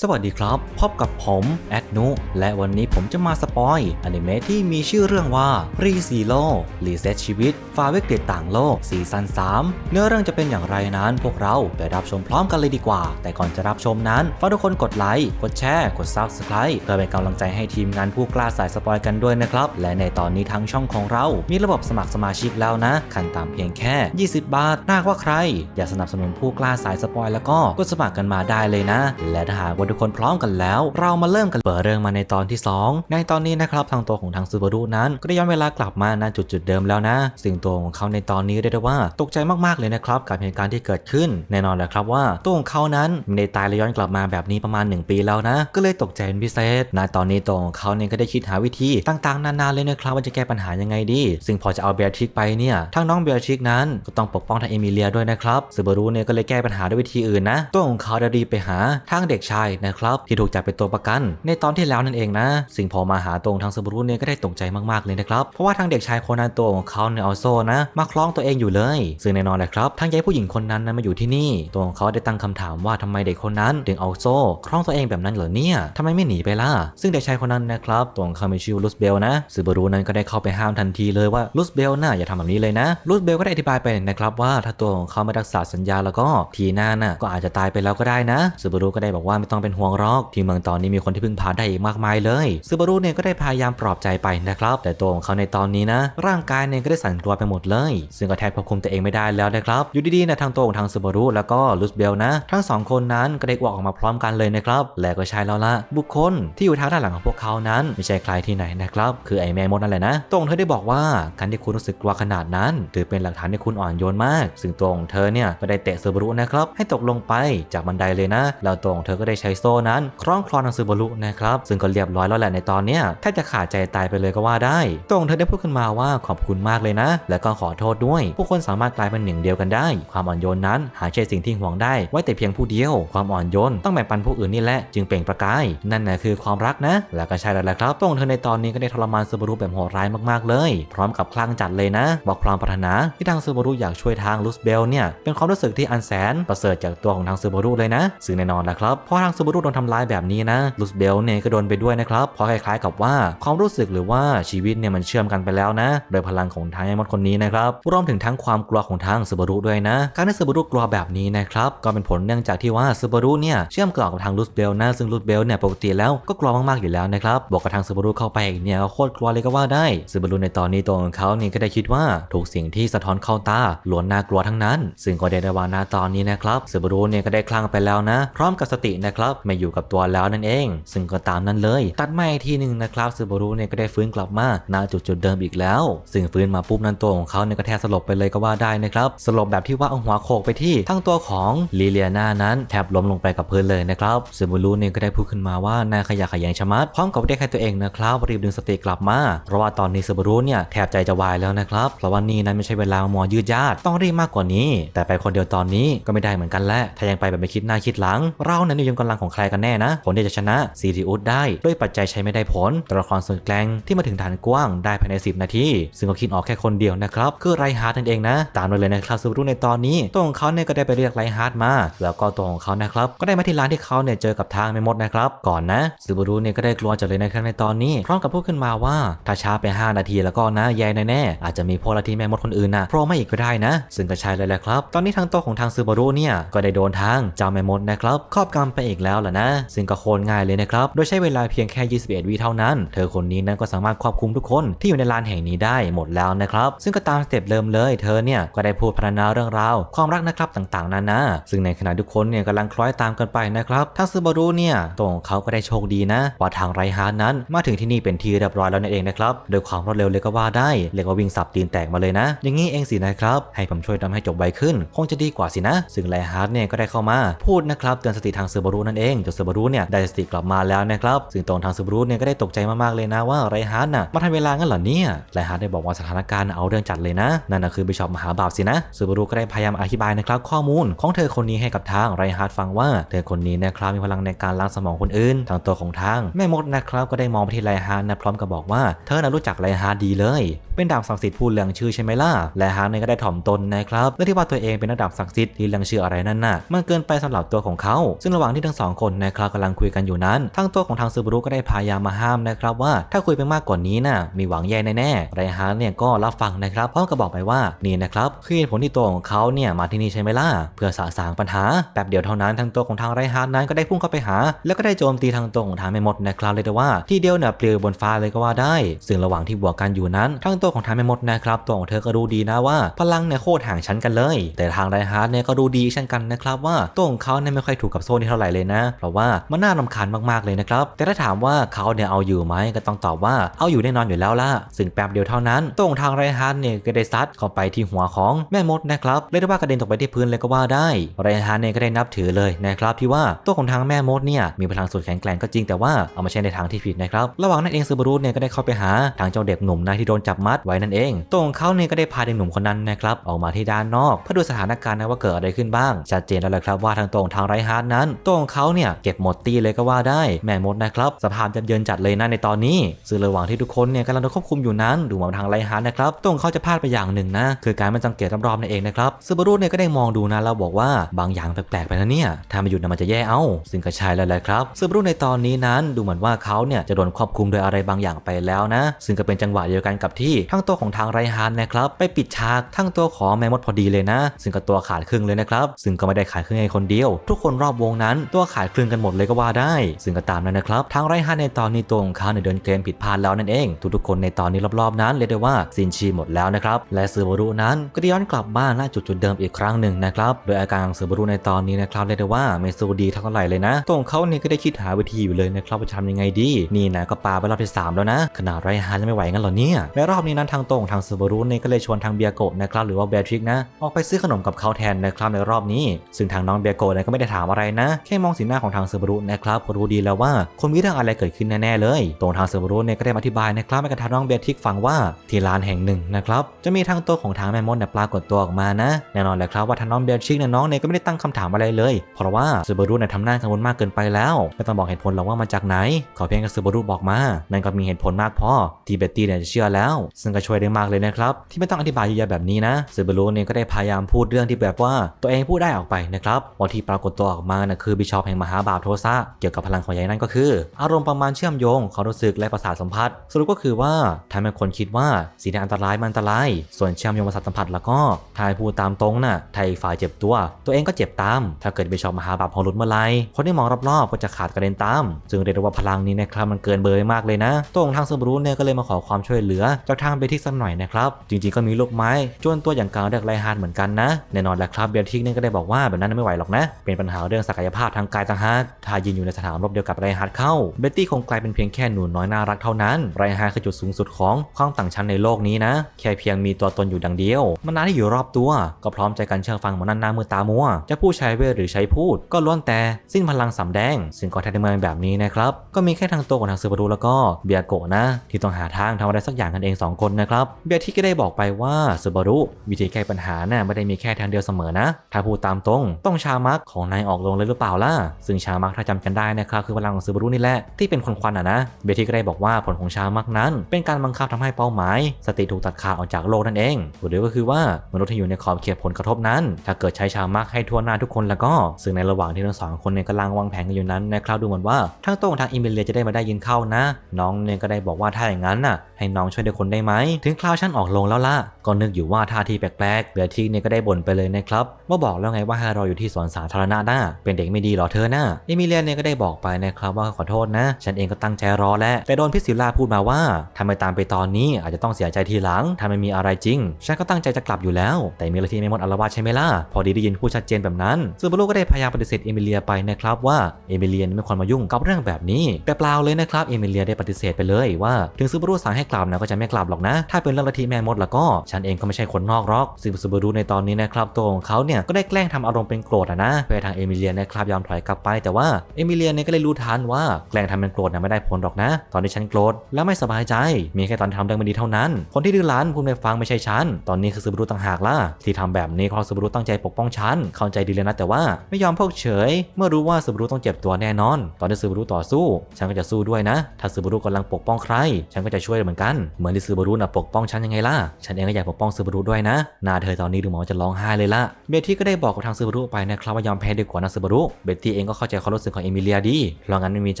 สวัสดีครับ พบกับผม แอดนุ และวันนี้ผมจะมาสปอยอนิเมะที่มีชื่อเรื่องว่ารีซีโ o รีเซ็ตชีวิต ฟาเวกเดตต่างโลกซีซั่น3 เนื้อเรื่องจะเป็นอย่างไรนั้น พวกเราไปรับชมพร้อมกันเลยดีกว่า แต่ก่อนจะรับชมนั้นฝากทุกคนกดไลค์ กดแชร์ กด Subscribe เพื่อเป็นกำลังใจให้ทีมงานผู้กล้าสายสปอยกันด้วยนะครับ และในตอนนี้ทางช่องของเรา มีระบบสมัครสมาชิกแล้วนะขั้นต่ำเพียงแค่ 20 บาทถ้าหากว่าใคร อยากสนับสนุนผู้กล้าสายสปอยแล้วก็กดสมัครกันมาได้เลยนะ และถ้าากว่าทุกคนพร้อมกันแล้ว เรามาเริ่มกันเปิดเรื่องมาในตอนที่ 2 ในตอนนี้นะครับทางตัวของทางซูบารุนั้น ก็ได้ย้อนเวลากลับมาณจุดจุดเดิมแล้วนะสิ่งตัวของเขาในตอนนี้เรียกได้ว่าตกใจมากๆเลยนะครับกับเหตุการณ์ที่เกิดขึ้น แน่นอนแหละครับว่าตัวของเขานั้นไม่ได้ตายและย้อนกลับมาแบบนี้ประมาณ 1 ปีแล้วนะ ก็เลยตกใจเป็นพิเศษณตอนนี้ตัวของเขาเนี่ยก็ได้คิดหาวิธีต่างๆ นานาเลยนะครับว่าจะแก้ปัญหายังไงดี ซึ่งพอจะเอาเบียทริกไปเนี่ยทางน้องเบียทริกนั้นก็ต้องปกป้องทางเอมิเลียด้วยนะครับซูบารุเนี่ยก็เลยแก้ปัญหาด้วยวิธีอื่นนะตัวของเขาได้รีบไปหาทางเด็กชายนะครับ ที่ถูกจับเป็นตัวประกัน ในตอนที่แล้วนั่นเองนะซึ่งพอมาหาตรงทางซูบารุเนี่ยก็ได้ตกใจมากๆเลยนะครับ เพราะว่าทางเด็กชายคนนั้นตัวของเขาเนี่ยเอาโซ่นะ มาคล้องตัวเองอยู่เลย ซึ่งแน่นอนแหละครับทางยายผู้หญิงคนนั้นนั้นมาอยู่ที่นี่ ตัวของเขาได้ตั้งคำถามว่าทำไมเด็กคนนั้นถึงเอาโซ่คล้องตัวเองแบบนั้นเหรอเนี่ยทำไมไม่หนีไปล่ะ ซึ่งเด็กชายคนนั้นนะครับตัวของเขามีชื่อลุสเบลนะซูบารุนั้นก็ได้เข้าไปห้ามทันทีเลยว่าลุสเบลน่ะอย่าทำแบบนี้เลยนะลุสเบลก็ได้อธิบายไปนะครับว่าถ้าตัวของเขาไม่รักษาสัญญาแล้วก็ทีหน้าน่ะก็อาจจะตายไปแล้วก็ได้นะซูบรุก็ได้บอกว่าไม่ต้องเป็นห่วงหรอก ที่เมืองตอนนี้มีคนที่พึ่งพาได้อีกมากมายเลยซูบารุเนี่ยก็ได้พยายามปลอบใจไปนะครับ แต่ตัวของเขาในตอนนี้นะ ร่างกายเนี่ยก็ได้สั่นกลัวไปหมดเลย ซึ่งก็แทบควบคุมตัวเองไม่ได้แล้วนะครับอยู่ดีๆนะทางตัวของทางซูบารุแล้วก็ลุสเบลนะ ทั้งสองคนนั้นก็ได้ออกออกมาพร้อมกันเลยนะครับและก็ใช่แล้วละบุคคลที่อยู่ทางด้านหลังของพวกเขานั้น ไม่ใช่ใครที่ไหนนะครับคือไอ้แม่มดนั่นแหละนะตวของเธอได้บอกว่าการที่คุณรู้สึกกลัวขนาดนั้น ถือเป็นหลักฐานที่คุณอ่อนโยนมาก ซึ่งตัวของเธอเนี่ยก็ได้เตะซูบารุนะครับให้ตกลงไปจากบันไดเลยนะแล้วตัวของเธอก็ได้ใช้โซ่นั้นคล้องคลอทางซูบารุนะครับซึ่งก็เรียบร้อยแล้วแหละในตอนเนี้ยแทบจะขาดใจตายไปเลยก็ว่าได้ตัวของเธอได้พูดขึ้นมาว่าขอบคุณมากเลยนะ แล้วก็ขอโทษด้วย ผู้คนสามารถกลายเป็นหนึ่งเดียวกันได้ ความอ่อนโยนนั้นหาใช่สิ่งที่ห่วงได้ไว้แต่เพียงผู้เดียว ความอ่อนโยนต้องแบ่งปันผู้อื่นนี่แหละจึงเปล่งประกาย นั่นนะคือความรักนะ แล้วก็ใช่แล้วแหละครับตัวของเธอในตอนนี้ก็ได้ทรมานซูบารุแบบโหดร้ายมากๆเลย พร้อมกับคลั่งจัดเลยนะบอกความปรารถนาที่ทางซูบารุอยากช่วยทางลูสเบลเนี่ยเป็นความรู้สึกที่อันแสนประเสริฐจากตัวของทางซูบารุเลยนะซึ่งแน่นอนแหละครับเพราะทางซูบารุโดนทำร้ายแบบนี้นะลูสเบลเนี่ยก็โดนไปด้วยนะครับเพราะคล้ายๆกับว่าความรู้สึกหรือว่าชีวิตเนี่ยมันเชื่อมกันไปแล้วนะ โดยพลังของทางไอ้มดคนนี้นะครับรวมถึงทั้งความกลัวของทางซูบารุด้วยนะ การที่ซูบารุกลัวแบบนี้นะครับก็เป็นผลเนื่องจากที่ว่าซูบารุเนี่ยเชื่อมต่อกับทางลูสเบลนะซึ่งลูสเบลเนี่ยปกติแล้วก็กลัวมากๆอยู่แล้วนะครับบอกกับทางซูบารุเข้าไปอีกเนี่ยก็โคตรกลัวเลยก็ว่าได้ซูบารุในตอนนี้ตัวของเขาเนี่ยก็ได้คิดว่าถูกสิ่งที่สะท้อนเข้าตาล้วนน่ากลัวทั้งนั้น ซึ่งก็ได้ได้ว่าตอนนี้นะครับซูบารุเนี่ยก็ได้คลั่งไปแล้วนะ พร้อมกับสตินะครับไม่อยู่กับตัวแล้วนั่นเอง ซึ่งก็ตามนั้นเลย ตัดมาอีกทีหนึ่งนะครับซูบารุเนี่ยก็ได้ฟื้นกลับมาณจุดจุดเดิมอีกแล้ว ซึ่งฟื้นมาปุ๊บนั้นตัวของเขาเนี่ยก็แทบสลบไปเลยก็ว่าได้นะครับสลบแบบที่ว่าเอาหัวโขกไปที่ทั้งตัวของลีเลียนานั้นแทบล้มลงไปกับพื้นเลยนะครับซูบารุเนี่ยก็ได้พูดขึ้นมาว่าน่าขยะขยงชะมัดพร้อมกับเรียกให้ตัวเองนะครับรีบดึงสติกลับมาเพราะว่าตอนนี้ซูบารุเนี่ยแทบใจจะวายแล้วนะครับเพราะว่านี่นั้นไม่ใช่เวลามอยืดยาดต้องรีบมากกว่านี้ แต่ไปคนเดียวตอนนี้ก็ไม่ได้เหมือนกันแหละถ้ายังไปแบบไม่คิดหน้าคิดหลัง เรานั้นอยู่ยงกำลังของใครกันแน่นะ ผลที่จะชนะซีรีอุสได้ ด้วยปัจจัยใช้ไม่ได้ผลตัวละครส่วนแกลงที่มาถึงฐานกว้างได้ภายใน 10 นาที ซึ่งก็คิดออกแค่คนเดียวนะครับ คือไรฮาร์ดนั่นเองนะ ตามเลยเลยนะครับซูบรุในตอนนี้ตัวของเขาเนี่ยก็ได้ไปเรียกไรฮาร์ดมา แล้วก็ตัวของเขานะครับก็ได้มาที่ร้านที่เขาเนี่ยเจอกับทางไม่มดนะครับก่อนนะซูบรุเนี่ยก็ได้กลัวจัดเลยนะครับในตอนนี้พร้อมกับพูดขึ้นมาว่าถ้าช้าไป 5 นาทีแล้วก็นะแย่แน่ๆอาจจะมีพวกลัทธิแม่มดคนอื่นนะโผล่มาอีกก็ได้นะ ซึ่งก็ใช่เลยแหละครับ ตอนนี้ทางตัวของทางซูบารุเนี่ยก็ได้โดนทางเจ้าแม่มดนะครับครอบกำไปอีกแล้วล่ะนะ ซึ่งก็โคนง่ายเลยนะครับ โดยใช้เวลาเพียงแค่ 21 วิเท่านั้น เธอคนนี้นั้นก็สามารถควบคุมทุกคนที่อยู่ในลานแห่งนี้ได้หมดแล้วนะครับ ซึ่งก็ตามสเต็ปเริ่มเลย เธอเนี่ยก็ได้พูดพรรณนาเรื่องราว ความรักนะครับต่างๆนานา ซึ่งในขณะทุกคนเนี่ยกำลังคล้อยตามกันไปนะครับทางซูบารุเนี่ยตัวของเขาก็ได้โชคดีนะว่าทางไรฮาร์นั้นมาถึงที่นี่เป็นที่เรียบร้อยแล้วนั่นเองนะครับ โดยความรวดเร็วเลยก็ว่าได้ เรียกว่าวิ่งสับตีนแตกมาเลยนะ อย่างนี้เองสินะครับ ให้ผมช่วยทำให้จบไวขึ้น คงจะดีกว่าสินะ ซึ่งไรฮาร์เนี่ยก็ได้เข้ามา พูดนะครับเตือนสติทางซูบารุนั่นเองจนซูบารุเนี่ยได้สติกลับมาแล้วนะครับซึ่งตรงทางซูบารุเนี่ยก็ได้ตกใจมากๆเลยนะว่าไรฮาร์ดน่ะมาทันเวลางั้นเหรอเนี่ยไรฮาร์ดได้บอกว่าสถานการณ์เอาเรื่องจัดเลยนะ นั่นนะคือบิชอปมหาบาปสินะซูบารุก็ได้พยายามอธิบายนะครับข้อมูลของเธอคนนี้ให้กับทางไรฮาร์ดฟังว่าเธอคนนี้นะครับมีพลังในการล้างสมองคนอื่นทางตัวของทางแม่มดนะครับก็ได้มองไปที่ไรฮาร์ดนะพร้อมกับบอกว่าเธอน่ะรู้จักไรฮาร์ดดีเลย เป็นดาบศักดิ์สิทธิ์ผู้เลืองชื่อใช่ไหมล่ะและฮาร์ดเนี่ยก็ได้ถ่อมตนนะครับเรื่องที่ว่าตัวเองเป็นระดับศักดิ์สิทธิ์ที่เลืองชื่ออะไรนั่นน่ะมันเกินไปสำหรับตัวของเขา ซึ่งระหว่างที่ทั้งงสองคนนะครับกำลังคุยกันอยู่นั้น ทั้งตัวของทางซูบารุก็ได้พยายามมาห้ามนะครับว่าถ้าคุยไปมากกว่านี้น่ะมีหวังแย่แน่ๆไรฮาร์ดเนี่ยก็รับฟังนะครับพร้อมกับบอกไปว่านี่นะครับคือเหตุผลที่ตัวของเขาเนี่ยมาที่นี่ใช่ไหมล่ะเพื่อสะสางปัญหาแป๊บเดียวเท่านั้นทั้งตัวของทางไรฮาร์ดนั้นก็ได้พุ่งเข้าไปหา แล้วก็ได้โจมตีทางตัวของทางแม่มดนะครับเลยแต่ว่าที่เดียวเนี่ยเปลิวบนฟ้าเลยก็ว่าได้ ซึ่งระหว่างที่บวกกันอยู่นั้นทั้งตัวของทางแม่มดนะครับตัวของเธอก็รู้ดีนะว่า พลังเนี่ยโคตรห่างชั้นกันเลย แต่ทางไรฮาร์เนี่ยก็รู้ดีเช่นกันนะครับว่าตัวของเขาเนี่ยไม่ค่อยถูกกับโซ่นี่เท่าไหร่เลยนะ เพราะว่ามันน่ารำคาญมากๆเลยนะครับ แต่ถ้าถามว่าเขาเนี่ยเอาอยู่ไหมก็ต้องตอบว่าเอาอยู่แน่นอนอยู่แล้วล่ะ ซึ่งแป๊บเดียวเท่านั้นตัวของทางไรฮาร์ดเนี่ยก็ได้ซัดเข้าไปที่หัวของแม่มดนะครับเรียกได้ว่ากระเด็นตกไปที่พื้นเลยก็ว่าได้ไรฮาร์ดเนี่ยก็ได้นับถือเลยนะครับที่ว่าตัวของทางแม่มดเนี่ยมีพลังสุดแข็งแกร่งก็จริงแต่ว่าเอามาใช้ในทางที่ผิดนะครับระหว่างนั้นเองซูบารุเนี่ยก็ได้เข้าไปหาทางเจ้าเด็กหนุ่มนายที่โดนจับมัดไว้นั่นเองตัวของเขาเนี่ยก็ได้พาเด็กหนุ่มคนนั้นนะครับออกมาที่ด้านนอก เพื่อดูสถานการณ์นะว่าเกิดอะไรขึ้นบ้างชัดเจนแล้วแหละครับว่าทางตัวของทางไรฮาร์ดนั้นตัวของเขาเนี่ยเก็บหมดตีเลยก็ว่าได้แม่มดนะครับสภาพจะเยินจัดเลยนะในตอนนี้ซึ่งระหว่างที่ทุกคนเนี่ยกำลังโดนควบคุมอยู่นั้นดูเหมือนทางไรฮาร์ดนะครับตัวของเขาจะพลาดไปอย่างหนึ่งนะคือการมันสังเกตรอบๆนั่นเองนะครับซูบารุเนี่ยก็ได้มองดูนะแล้วบอกว่าบางอย่างแปลกๆไปนะเนี่ยถ้าไม่หยุดนะมันจะแย่เอาซึ่งก็ใช่แล้วแหละครับซูบารุในตอนนี้นั้นดูเหมือนว่าเขาเนี่ยจะโดนควบคุมโดยอะไรบางอย่างไปแล้วนะ ซึ่งก็เป็นจังหวะเดียวกันกับที่ทั้งตัวของทางไรฮาร์ดนะครับไปปิดฉากทั้งตัวของแมมมดพอดีเลยนะ ซึ่งก็ตัวขาดครึ่งเลยนะครับซึ่งก็ไม่ได้ขาดครึ่งแค่คนเดียว ทุกคนรอบวงนั้นตัวขาดครึ่งกันหมดเลยก็ว่าได้ ซึ่งก็ตามนั้นนะครับทางไรฮาร์ดในตอนนี้ตัวของเขาเนี่ยเดินเกมผิดพลาดแล้วนั่นเอง ทุกๆคนในตอนนี้รอบๆนั้นเรียกได้ว่าซินชีหมดแล้วนะครับและซูบารุนั้นก็ได้ย้อนกลับบ้านณจุดจุดๆเดิมอีกครั้งหนึ่งนะครับโดยอาการของซูบารุในตอนนี้นะครับเรียกได้ว่าไม่สู้ดีเท่าไหร่เลยนะตัวของเขาเนี่ยก็ได้คิดหาวิธีอยู่เลยนะครับว่าจะทำยังไงดีนี่นะก็ปาไปรอบที่สามแล้วนะ ขนาดไรฮาร์ดยังไม่ไหวงั้นหรอเนี่ยและรอบนี้นั้นทางตรงทางซูบารุเนี่ยก็เลยชวนทางเบียโกะนะครับหรือว่าเบทริกนะออกไปซื้อขนมกับเขาแทนนะครับในรอบนี้ ซึ่งทางน้องเบียโกะเนี่ยก็ไม่ได้ถามอะไรนะแค่มองสีหน้าของทางซูบรุนะครับก็รู้ดีแล้วว่าคงมีเรื่องอะไรเกิดขึ้นแน่ๆเลย ตรงทางเซูบรุเนี่ยก็ได้อธิบายนะครับให้กับทางน้องเบทิกฟังว่าที่ร้านแห่งหนึ่งนะครับจะมีทางตัวของทางแม่มดเนี่ยปรากฏตัวออกมานะแน่นอนแหละครับว่าทางน้องเบทิกเนี่ยน้องเนี่ยก็ไม่ได้ตั้งคำถามอะไรเลย เพราะว่าเซูบรุเนี่ยทำหน้ากังวลมากเกินไปแล้วไม่ต้องบอกเหตุผลหรอกว่ามาจากไหน ขอเพียงแค่เซูบรุบอกมา นั่นก็มีเหตุผลมากพอที่เบตตี้เนี่ยจะเชื่อแล้ว ซึ่งก็ช่วยได้มากเลยนะครับที่ไม่ต้องอธิบายเยอะๆแบบนี้นะเซูบรุเนี่ยก็ได้พยายามพูดเรื่องที่แบบว่าตัวเองพูดได้ออกไปนะครับว่าที่ปรากฏตัวออกมานะคือบิชอปแห่งมหาบาปโทสะเกี่ยวกับพลังของยายนั่นก็คือ อารมณ์ประมาณเชื่อมโยงความรู้สึกและประสาทสัมผัส สรุปก็คือว่าทำให้คนคิดว่าสิ่งอันตรายมันอันตราย ส่วนเชื่อมโยงประสาทสัมผัสแล้วก็ถ้าให้พูดตามตรงน่ะถ้าอีกฝ่ายเจ็บตัว ตัวเองก็เจ็บตาม ถ้าเกิดบิชอปมหาบาปของหลุดเมื่อไรคนที่มองรอบๆก็จะขาดกระเด็นตามซึ่งเรียกว่าพลังนี้นะครับมันเกินเบอร์มากเลยนะตัวของทางซูบารุเนี่ยก็เลยมาขอความช่วยเหลือจากทางเบทิกสักหน่อยนะครับจริงๆก็มีลูกไม้จวนตัวอย่างการเรียกไรฮาร์ดเหมือนกันนะแน่นอนแหละครับเบทิกเนี่ยก็ได้บอกว่าแบบนั้นไม่ไหวหรอกนะเป็นปัญหาเรื่องศักยภาพทางกายต่างหากถ้ายืนอยู่ในสถานรบเดียวกับไรฮาร์ดเข้า เบตตี้คงกลายเป็นเพียงแค่หนูน้อยน่ารักเท่านั้น ไรฮาร์ดคือจุดสูงสุดของความต่างชั้นในโลกนี้นะ แค่เพียงมีตัวตนอยู่ดังเดียว มันนาที่อยู่รอบตัว ก็พร้อมใจกันเชื่อฟังหมอนั่นหน้ามือตามัว จะผู้ใช้เวทหรือใช้พูด ก็ล้วนแต่สิ้นพลังสำแดง ซึ่งก็แท้ในเมืองแบบนี้นะครับ ก็มีแค่ทางตัวของทางซูบารุแล้วก็เบียโกะนะ ที่ต้องหาทางทำอะไรสักอย่างกันเอง 2 คนนะครับ เบียที่ก็ได้บอกไปว่าซูบารุวิธีแก้ปัญหาน่ะไม่ได้มีแค่ทางเดียวเสมอนะ ถ้าพูดตามตรง ต้องชามักของนายออกลงเลยหรือเปล่าล่ะซึ่งชามักถ้าจำกันได้นะครับคือพลังของซูบารุนี่แหละที่เป็นคนควันอะนะเบทีก็ได้บอกว่าผลของชามักนั้น เป็นการบังคับทำให้เป้าหมาย สติถูกตัดขาดออกจากโลกนั่นเองหรือก็คือว่ามนุษย์ที่อยู่ในขอบเขตผลกระทบนั้น ถ้าเกิดใช้ชามักให้ทั่วหน้าทุกคนแล้วก็ ซึ่งในระหว่างที่ทั้งสองคนเนี่ยกำลังวางแผนกันอยู่นั้นนะครับดูเหมือนว่าทั้งโต้งทางอิมิเลียจะได้มาได้ยินเข้านะ น้องเนี่ยก็ได้บอกว่าถ้าอย่างนั้นน่ะให้น้องช่วยเด็กคนได้ไหมถึงคราวฉันออกลงแล้วล่ะก็นึกอยู่ว่าท่าทีแปลกๆเบทีเนี่ยก็ได้บ่นไปเลยนะครับว่าบอกแล้วไงว่าให้เราอยู่ที่สวนสาธารณะนะเป็นเด็กไม่ดีหรอเธอน่ะเอมิเลียนเนี่ยก็ได้บอกไปนะครับว่าขอโทษนะ ฉันเองก็ตั้งใจรอแหละแต่โดนพิซิล่าพูดมาว่าถ้าไมตามไปตอนนี้อาจจะต้องเสียใจทีหลังถ้าไม่มีอะไรจริง ฉันก็ตั้งใจจะกลับอยู่แล้ว แต่มีอะไรที่ไม่หมดอารวาสใช่ไหมล่ะ พอดีได้ยินพูดชัดเจนแบบนั้นซูบารุก็ได้พยายามปฏิเสธเอมิเลียไปนะครับว่าเอมิเลียนไม่ควรมายุ่งกับเรื่องแบบนี้ แต่เปล่าเลยนะครับเอมิเลียได้ปฏิเสธไปเลยว่า ถึงซูบารุสั่งให้กลับนะก็จะไม่กลับหรอกนะ ถ้าเป็นเรื่องลัทธิแม่มดแล้วก็ ฉันเองก็ไม่ใช่คนนอกหรอกซึ่งซูบารุในตอนนี้นะครับตัวของเขาเนี่ยก็ได้แกล้งทำอารมณ์เป็นโกรธนะเพื่อทางเอมิเลียนะครับยอมถอยกลับไปแต่ว่าเอมิเลียเนี่ยก็เลยรู้ทันว่าแกล้งทำเป็นโกรธนะไม่ได้ผลหรอกนะ ตอนที่ฉันโกรธแล้วไม่สบายใจ มีแค่ตอนทำเรื่องไม่ดีเท่านั้น คนที่ดื้อรั้นคุณไม่ฟังไม่ใช่ฉัน ตอนนี้คือซูบารุต่างหากล่ะที่ทำแบบนี้เพราะซูบารุตั้งใจปกป้องฉันเข้าใจดีเลยนะแต่ว่าไม่ยอมเพิกเฉย เมื่อรู้ว่าซูบารุต้องเจ็บตัวแน่นอน ตอนที่ซูบารุต่อสู้ ฉันก็จะสู้ด้วยนะ ถ้าซูบารุกำลังปกป้องใคร ฉันก็จะช่วยเหมือนกันเหมือนที่ซูบารุน่ะปกป้องฉันยังไงล่ะฉันเองก็อยากปกป้องซูบารุด้วยนะหนาเธอตอนนี้ดูเหมอนจะร้องไห้เลยล่ะเบตตี้ก็ได้บอกกับทางซูบารุไปนะครับว่ายอมแพ้ดีกว่านะซูบารุเบตที่เองก็เข้าใจความรู้สึกของเอมิเลียดีเพราะงั้นไม่มีใ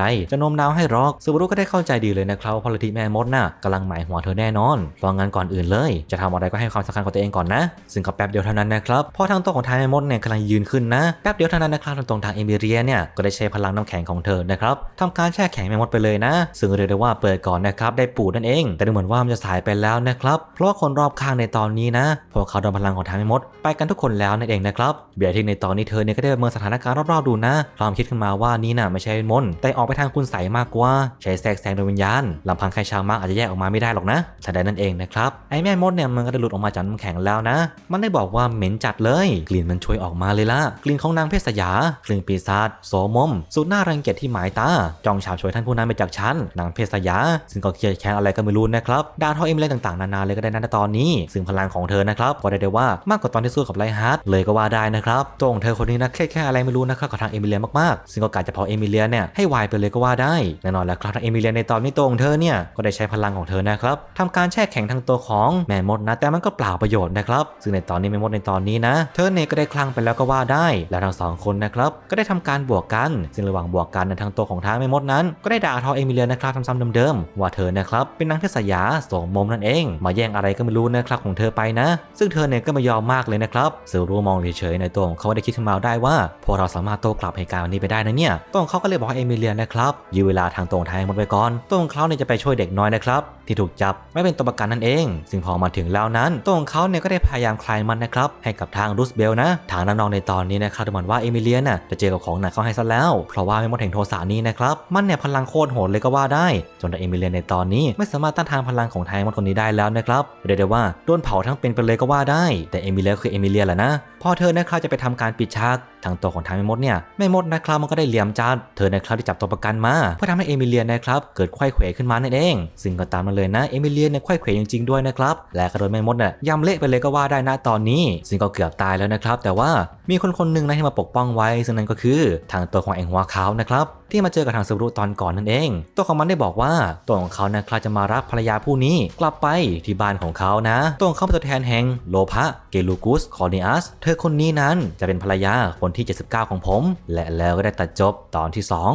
จจะโน้มน้าวให้หรอกซูบารุก็ได้เข้าใจดีเลยนะครับว่าพลทิแม่มดน่ะกำลังหมายหัวเธอแน่นอนเพราะงั้นก่อนอื่นเลย จะทำอะไรก็ให้ความสำคัญกับตัวเองก่อนนะ ซึ่งก็แป๊บเดียวเท่านั้นนะครับเพราะทางตัวของทางแม่มดเนี่ยกำลังยืนขึ้นนะแป๊บเดียวเท่านั้นนะครับตรงทางเอมิเลียเนี่ยก็ได้ใช้พลังน้ำแข็งของเธอนะครับทำการแช่แข็งแม่มดไปเลยนะ ซึ่งเรียกได้ว่าเปิดก่อนนะครับได้ปูดนั่นเอง แต่ดูเหมือนว่ามันจะสายไปแล้วนะครับเพราะว่าคนรอบข้างในตอนนี้นะพวกเขาโดนพลังของทางแม่มดไปกันทุกคนแล้วนั่นเองนะครับเบียร์ที่ในตอนนี้เธอเนี่ยก็ได้ประเมินสถานการณ์รอบๆดูนะความคิดขึ้นมาว่านี่น่ะไม่ใช่มนต์แต่ออกไปทางคุณใสมากกว่า ใช้แทรกแซงโดยวิญญาณลำพังใครชาวมากอาจจะแยกออกมาไม่ได้หรอกนะแต่ใดนั่นเองนะครับไอ้แม่มดเนี่ยมันก็ได้หลุดออกมาจากน้ำแข็งแล้วนะ มันได้บอกว่าเหม็นจัดเลย กลิ่นมันช่วยออกมาเลยล่ะกลิ่นของนางเพศสยากลิ่นปีศาจโสมม สุดน่ารังเกียจที่หมายตาจ้องฉาบฉวยท่านผู้นั้นไปจากฉันนางเพศสยา ซึ่งก็เครียดแค้นอะไรก็ไม่รู้นะครับด่าทอเอ็มอะไรต่างๆนานาเลยก็ได้นะในตอนนี้ ซึ่งพลังของเธอนะครับก็ได้ได้ว่ามากกว่าตอนที่สู้กับไลฮาร์ดเลยก็ว่าได้นะครับตัวของเธอคนนี้นะเครียดแค่อะไรไม่รู้นะครับกับทางเอมิเลียมากๆ ซึ่งก็กาจะเผาเอมิเลียเนี่ยให้วายไปเลยก็ว่าได้แน่นอนแล้วครับทางเอมิเลียในตอนนี้ตัวของเธอเนี่ยก็ได้ใช้พลังของเธอนะครับทำการแช่แข็งทั้งตัวของแม่มดนะแต่มันก็เปล่าประโยชน์นะครับ ซึ่งในตอนนี้แม่มดในตอนนี้นะเธอเนี่ยก็ได้คลั่งไปแล้วก็ว่าได้ แล้วทั้งสองคนนะครับก็ได้ทำการบวกกัน ซึ่งระหว่างบวกกันในทางตัวของท้าแม่มดนั้น ก็ได้ด่าทอเอมิเลียนะครับซ้ำๆเดิมๆว่าเธอนะครับเป็นนางเทศยาโสมมมนั่นเอง มาแย่งอะไรก็ไม่รู้นะครับของเธอไปนะ ซึ่งเธอเนี่ยก็ไม่ยอมมากเลยนะครับสือรู้มองเฉยๆในตัวของเขาได้คิดขึ้นมาได้ว่าพวกเราสามารถโต้กลับเหตุการณ์วันนี้ไปได้นะเนี่ยตัวของเขาก็เลยบอกให้เอมิเลียนะครับยืมเวลาทางตรงทางหมดไปก่อนตัวของเขาเนี่ยจะไปช่วยเด็กน้อยนะครับที่ถูกจับไม่เป็นตัวประกันนั่นเอง ซึ่งพอมาถึงแล้วนั้นตัวของเขาเนี่ยก็ได้พยายามคลายมันนะครับให้กับทางรูสเบลนะ ทางน้องๆในตอนนี้นะครับดูเหมือนว่าเอมิเลียน่ะจะเจอกับของหนักเข้าให้ซะแล้ว เพราะว่าไม่มดแห่งโทสานี้นะครับมันเนี่ยพลังโคตรโหดเลยก็ว่าได้ จนเอมิเลียในตอนนี้ไม่สามารถต้านทานพลังของไทยมดคนนี้ได้แล้วนะครับเรียกได้ว่าโดนเผาทั้งเป็นไปเลยก็ว่าได้ แต่เอมิเลียคือเอมิเลียแหละนะ พอเธอนะครับจะไปทำการปิดฉากทางตัวของทางแม่มดเนี่ยแม่มดนะครับมันก็ได้เหลี่ยมจัดเธอนะครับที่จับตัวประกันมาเพื่อทำให้เอมิเลียนะครับเกิดไขว้เขวขึ้นมานั่นเอง ซึ่งก็ตามมาเลยนะเอมิเลียนเนี่ยไขว้เขวจริงๆด้วยนะครับและก็โดนแม่มดเนี่ยยำเละไปเลยก็ว่าได้นะตอนนี้ ซึ่งก็เกือบตายแล้วนะครับ แต่ว่ามีคนคนหนึ่งนะที่มาปกป้องไว้ ซึ่งนั่นก็คือทางตัวของแองหัวขาวนะครับที่มาเจอกับทางซูรุตอนก่อนนั่นเอง ตัวของมันได้บอกว่าตัวของเขานะครับจะมารับภรรยาผู้นี้กลับไปที่บ้านของเขานะตัวของเขาเป็นตัวแทนแห่งโลภะเกลูกุสคอร์เนอัสเธอคนนี้นั้นจะเป็นภรรยาคนที่ 79 ของผม และแล้วก็ได้ตัดจบตอนที่ 2